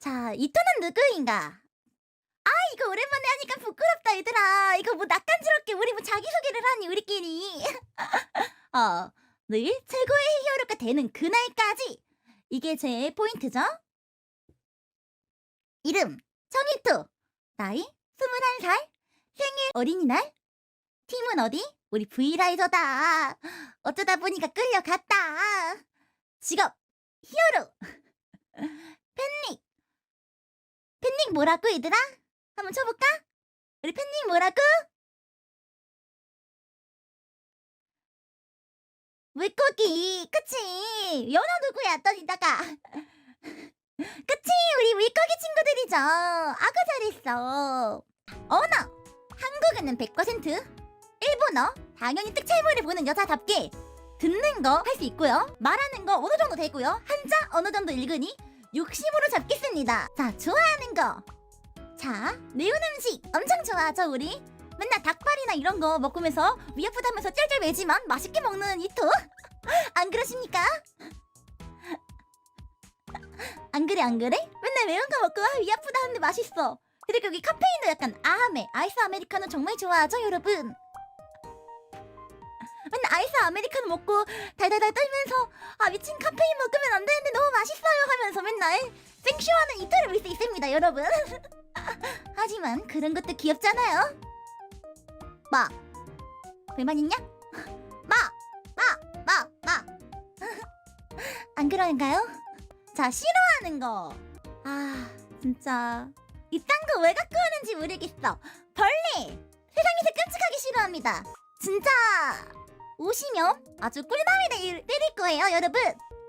자, 이 토는 누구인가? 아, 이거 오랜만에 하니까 부끄럽다, 얘들아. 이거 뭐 낯간지럽게 우리 뭐 자기소개를 하니, 우리끼리. 어, 늘 최고의 히어로가 되는 그날까지. 이게 제 포인트죠? 이름, 정희토. 나이, 21살. 생일, 어린이날. 팀은 어디? 우리 V라이저다. 어쩌다 보니까 끌려갔다. 직업, 히어로. 팬닉. 팬닉 뭐라고 얘들아? 한번 쳐볼까? 우리 팬닉 뭐라고? 물고기 그치? 연어 누구야? 떠니다가. 그치? 우리 물고기 친구들이죠. 아구 잘했어. 언어. 한국어는 100% 일본어. 당연히 특촬물을 보는 여자답게 듣는 거 할 수 있고요. 말하는 거 어느 정도 되고요. 한자 어느 정도 읽으니 60으로 잡겠습니다. 자, 좋아하는 거. 자, 매운 음식 엄청 좋아하죠, 우리? 맨날 닭발이나 이런 거 먹으면서 위 아프다면서 짤짤 매지만 맛있게 먹는 이토? 안 그러십니까? 안 그래, 안 그래? 맨날 매운 거 먹고 아, 위 아프다 하는데 맛있어. 그리고 여기 카페인도 약간 아메, 아이스 아메리카노 정말 좋아하죠, 여러분? 맨날 아이스 아메리카노 먹고 달달달 떨면서 아 미친 카페인 먹으면 안 되는데 너무 맛있어요 하면서 맨날 생쇼하는 이틀을 볼 수 있습니다 여러분 하지만 그런 것도 귀엽잖아요 마 불만 있냐? 마! 마! 마! 마! 안 그런가요? 자 싫어하는 거 아 진짜 이딴 거 왜 갖고 하는지 모르겠어 벌레 세상에서 끔찍하게 싫어합니다 진짜 오시면 아주 꿀밤이 내- 때릴 거예요, 여러분.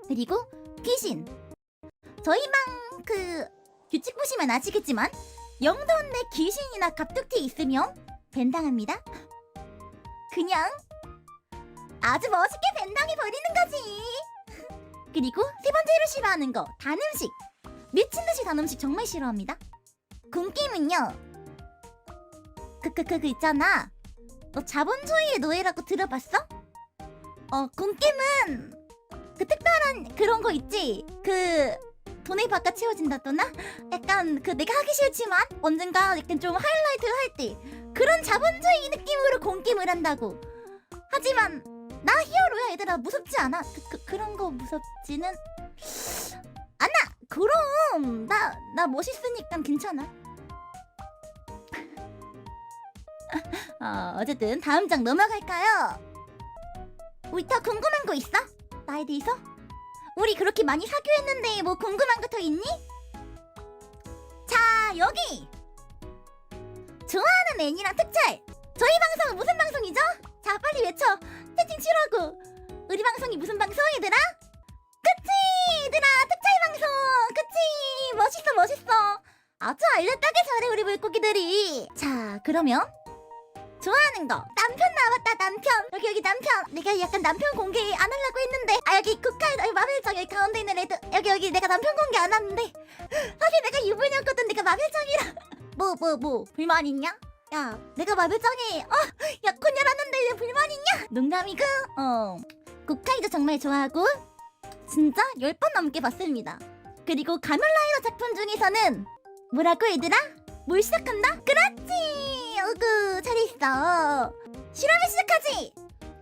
그리고 귀신. 저희 방 그 규칙 보시면 아시겠지만 영도원내 귀신이나 갑툭튀 있으면 벤당합니다. 그냥 아주 멋있게 벤당해 버리는 거지. 그리고 세 번째로 싫어하는 거 단 음식. 미친 듯이 단 음식 정말 싫어합니다. 굶김은요. 그그그 그 있잖아. 너 자본주의의 노예라고 들어봤어? 어, 굶김은 그 특별한 그런 거 있지? 그 돈을 바꿔 채워진다더나? 약간 그 내가 하기 싫지만 언젠가 약간 좀 하이라이트 할 때 그런 자본주의 느낌으로 굶김을 한다고. 하지만 나 히어로야 얘들아 무섭지 않아? 그, 그 그 런 거 무섭지는 않아. 그럼 나 나 멋있으니까 괜찮아. 어, 어쨌든 다음 장 넘어갈까요? 우리 더 궁금한 거 있어? 나에 대해서? 우리 그렇게 많이 사귀었는데 뭐 궁금한 거 더 있니? 자 여기 좋아하는 애니랑 특촬 저희 방송은 무슨 방송이죠? 자 빨리 외쳐 채팅 치라고 우리 방송이 무슨 방송 얘들아? 그치 얘들아 특촬 방송 그치 멋있어 멋있어 아주 알렸다게 잘해 우리 물고기들이 자 그러면 좋아하는 거. 남편 나왔다 남편. 여기 여기 남편. 내가 약간 남편 공개 안 하려고 했는데. 아 여기 여기 마벨장 여기 가운데 있는 애들. 여기 여기 내가 남편 공개 안 하는데. 사실 내가 유부녀거든. 내가 마벨장이라. 뭐 뭐 뭐. 불만 있냐? 야 내가 마벨장에 어? 약혼녀라는데 왜 불만 있냐? 농담이고. 어. 국카이도 정말 좋아하고. 진짜 10번 넘게 봤습니다. 그리고 가면라이더 작품 중에서는 뭐라고 얘들아? 뭘 시작한다? 그렇지! 어구 잘했어. 실험을 시작하지!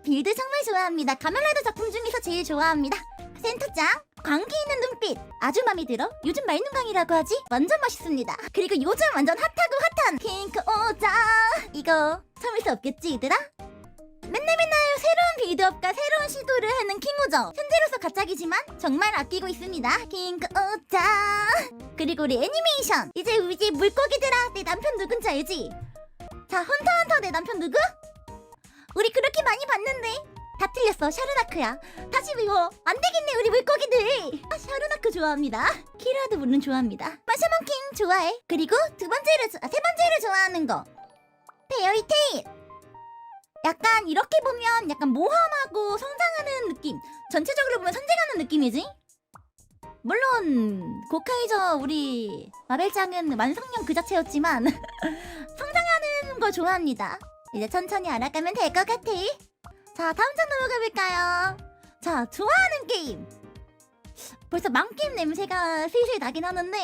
빌드 정말 좋아합니다. 가면라이더 작품 중에서 제일 좋아합니다. 센터장 광기 있는 눈빛. 아주 맘에 들어. 요즘 말눈광이라고 하지? 완전 멋있습니다. 그리고 요즘 완전 핫하고 핫한 핑크 오자. 이거 참을 수 없겠지 얘들아? 맨날 맨날 새로운 빌드업과 새로운 시도를 하는 킹오죠 현재로서 가짝이지만 정말 아끼고 있습니다. 킹크 오자. 그리고 우리 애니메이션. 이제 우리 집 물고기들아 내 남편 누군지 알지? 자 헌터 헌터 내 남편 누구? 우리 그렇게 많이 봤는데. 다 틀렸어 샤르나크야. 다시 이거 안 되겠네 우리 물고기들. 아, 샤르나크 좋아합니다. 키라도 물론 좋아합니다. 마샤몬킹 좋아해. 그리고 두 번째로 조- 아, 세 번째로 좋아하는 거. 페어리 테일. 약간 이렇게 보면 약간 모험하고 성장하는 느낌. 전체적으로 보면 선쟁하는 느낌이지. 물론 고카이저 우리 마벨장은 완성형 그 자체였지만 걸 좋아합니다. 이제 천천히 알아가면 될 것 같아. 자 다음 장 넘어가 볼까요? 자 좋아하는 게임. 벌써 망게임 냄새가 슬슬 나긴 하는데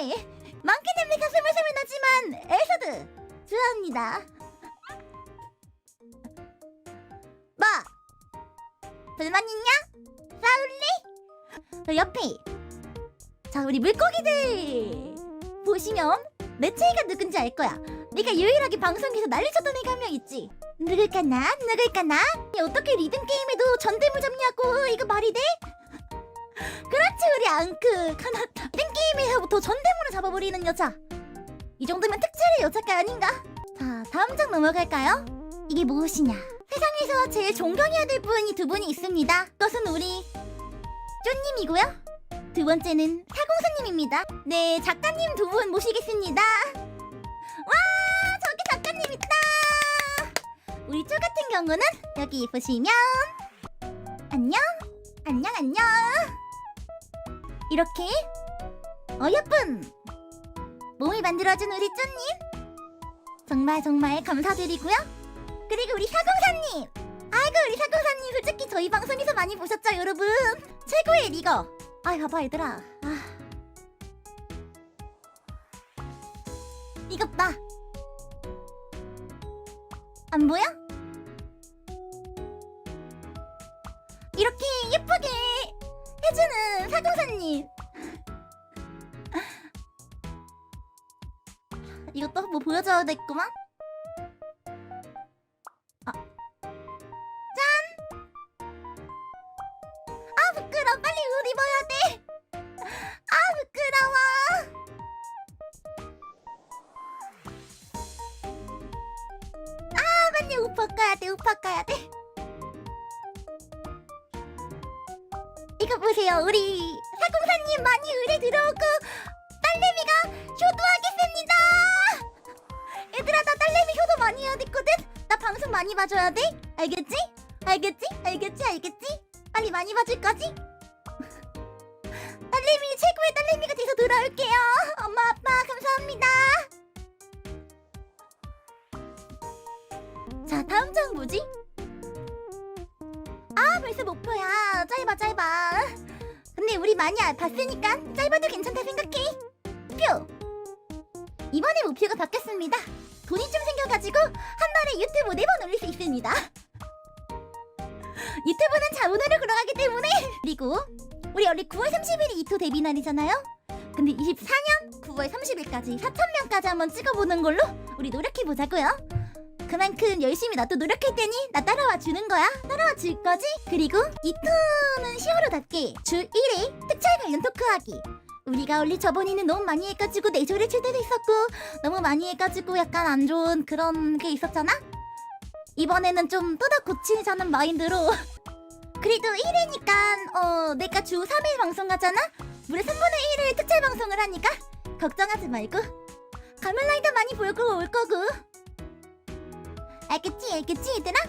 많게 냄새가 스물스물하지만 에서드 좋아합니다. 뭐? 불만 있냐? 싸울래? 저 옆에 자 우리 물고기들 보시면 내 체이가 누군지 알 거야. 내가 유일하게 방송에서 난리쳤던 애가 한 명 있지. 누굴까나? 누굴까나? 야, 어떻게 리듬 게임에도 전대물 잡냐고 이거 말이 돼? 그렇지 우리 앙크 카나타 리듬 게임에서부터 전대물을 잡아버리는 여자 이 정도면 특채의 여자가 아닌가? 자 다음 장 넘어갈까요? 이게 무엇이냐 세상에서 제일 존경해야 될 분이 두 분이 있습니다 그것은 우리 쪼님이고요 두 번째는 사공사님입니다 네 작가님 두 분 모시겠습니다 님 있다. 우리 쪼 같은 경우는 여기 보시면 안녕 안녕 안녕. 이렇게 어여쁜 몸을 만들어준 우리 쪼님. 정말 정말 감사드리고요. 그리고 우리 사공사님. 아이고 우리 사공사님 솔직히 저희 방송에서 많이 보셨죠 여러분? 최고의 리거. 아 봐봐 얘들아. 아. 이것 봐 안 보여? 이렇게 예쁘게 해주는 사공사님 이것도 뭐 보여줘야 됐구만 아. 짠! 아 부끄러워 빨리 옷 입어야 돼! 빨리 옷 바꿔야 돼옷 바꿔야 돼 이거 보세요 우리 사공사님 많이 의뢰 들어오고 딸내미가 효도하겠습니다 얘들아 나 딸내미 효도 많이 해야 됐거든 나 방송 많이 봐줘야 돼 알겠지? 알겠지? 알겠지? 알겠지? 빨리 많이 봐줄 거지? 딸내미 최고의 딸내미가 돼서 돌아올게요 엄마 아빠 감사합니다 자 다음 장 뭐지? 아 벌써 목표야. 짧아 짧아. 근데 우리 많이 알- 봤으니까 짧아도 괜찮다 생각해. 표. 이번에 목표가 바뀌었습니다. 돈이 좀 생겨가지고 한 달에 유튜브 4번 올릴 수 있습니다. 유튜브는 자원으로 굴러가기 때문에. 그리고 우리 원래 9월 30일이 이토 데뷔 날이잖아요. 근데 24년 9월 30일까지 4,000명까지 한번 찍어보는 걸로 우리 노력해 보자고요 그만큼 열심히 나도 노력할 테니 나 따라와 주는 거야. 따라와 줄 거지? 그리고 이토는 시어로답게 주 1회 특촬 관련 토크하기. 우리가 원래 저번에는 너무 많이 해가지고 내조를 칠 때도 있었고 너무 많이 해가지고 약간 안 좋은 그런 게 있었잖아? 이번에는 좀 뜯어 고치자는 마인드로 그래도 1회니까 어 내가 주 3회 방송하잖아? 무려 3분의 1을 특촬 방송을 하니까 걱정하지 말고 가면라이더 많이 보고 올 거고 알겠지 알겠지 얘들아?